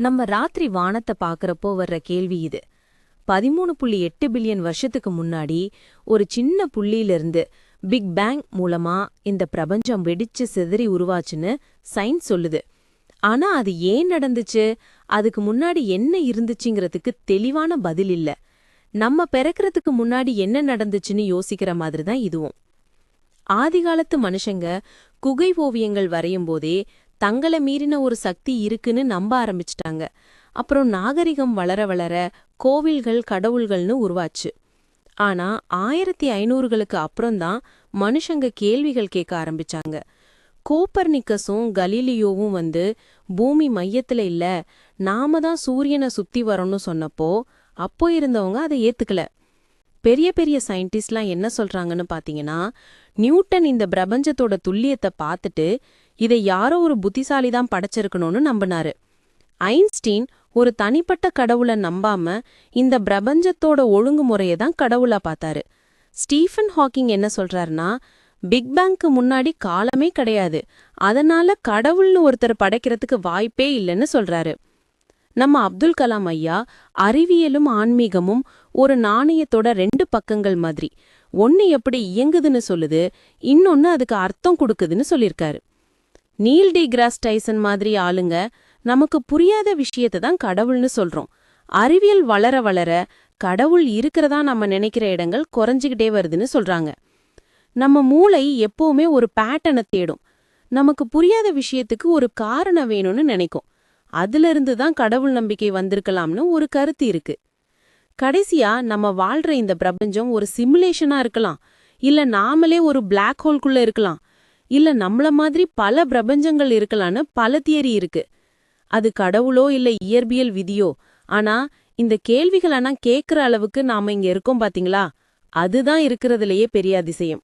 நம்ம ராத்திரி வானத்தை பார்க்கறப்போ வர்ற கேள்வி இது. பதிமூணு புள்ளி எட்டு பில்லியன் வருஷத்துக்கு முன்னாடி ஒரு சின்ன புள்ளியிலிருந்து பிக் பேங் மூலமா இந்த பிரபஞ்சம் வெடிச்சு சிதறி உருவாச்சுன்னு சயின்ஸ் சொல்லுது. ஆனா அது ஏன் நடந்துச்சு? அதுக்கு முன்னாடி என்ன இருந்துச்சுங்கிறதுக்கு தெளிவான பதில் இல்ல. நம்ம பிறக்கறதுக்கு முன்னாடி என்ன நடந்துச்சுன்னு யோசிக்கிற மாதிரி தான் இதுவும். ஆதிகாலத்து மனுஷங்க குகை ஓவியங்கள் வரையும் போதே தங்கள மீறின ஒரு சக்தி இருக்குன்னு நம்ப ஆரம்பிச்சிட்டாங்க. அப்புறம் நாகரிகம் வளர வளர கோவில்கள் கடவுள்கள்னு உருவாச்சு. ஆனா ஆயிரத்தி ஐநூறுகளுக்கு அப்புறம்தான் மனுஷங்க கேள்விகள் கேட்க ஆரம்பிச்சாங்க. கோப்பர்னிக்கஸும் கலீலியோவும் வந்து பூமி மையத்துல இல்ல நாம தான் சூரியனை சுத்தி வரோம்னு சொன்னப்போ அப்போ இருந்தவங்க அதை ஏத்துக்கல. பெரிய பெரிய சயின்டிஸ்ட்லாம் என்ன சொல்றாங்கன்னு பாத்தீங்கன்னா நியூட்டன் இந்த பிரபஞ்சத்தோட துல்லியத்தை பார்த்துட்டு இதை யாரோ ஒரு புத்திசாலி தான் படைச்சிருக்கணும்னு நம்பினாரு. ஐன்ஸ்டீன் ஒரு தனிப்பட்ட கடவுளை நம்பாம இந்த பிரபஞ்சத்தோட ஒழுங்குமுறையை தான் கடவுளா பார்த்தாரு. ஸ்டீஃபன் ஹாக்கிங் என்ன சொல்றாருன்னா பிக் பேங்க்கு முன்னாடி காலமே கிடையாது. அதனால கடவுள்னு ஒருத்தர் படைக்கிறதுக்கு வாய்ப்பே இல்லைன்னு சொல்றாரு. நம்ம அப்துல் கலாம் ஐயா அறிவியலும் ஆன்மீகமும் ஒரு நாணயத்தோட ரெண்டு பக்கங்கள் மாதிரி. ஒன்று எப்படி இயங்குதுன்னு சொல்லுது இன்னொன்னு அதுக்கு அர்த்தம் கொடுக்குதுன்னு சொல்லியிருக்காரு. Neil D. கிராஸ் டைசன் மாதிரி ஆளுங்க நமக்கு புரியாத விஷயத்தை தான் கடவுள்னு சொல்றோம். அறிவியல் வளர வளர கடவுள் இருக்கிறதா நம்ம நினைக்கிற இடங்கள் குறைஞ்சிக்கிட்டே வருதுன்னு சொல்றாங்க. நம்ம மூளை எப்பவுமே ஒரு பேட்டனை தேடும். நமக்கு புரியாத விஷயத்துக்கு ஒரு காரணம் வேணும்னு நினைக்கும். அதுல இருந்து தான் கடவுள் நம்பிக்கை வந்திருக்கலாம்னு ஒரு கருத்து இருக்கு. கடைசியா நம்ம வாழ்ற இந்த பிரபஞ்சம் ஒரு சிமுலேஷனா இருக்கலாம். இல்ல நாமளே ஒரு பிளாக் ஹோல்குள்ள இருக்கலாம். இல்ல நம்மள மாதிரி பல பிரபஞ்சங்கள் இருக்கலாம்னு பல தியரி இருக்கு. அது கடவுளோ இல்ல இயற்பியல் விதியோ? ஆனா இந்த கேள்விகள் ஆனா கேக்குற அளவுக்கு நாம இங்க இருக்கோம் பாத்தீங்களா? அதுதான் இருக்கிறதுலயே பெரிய அதிசயம்.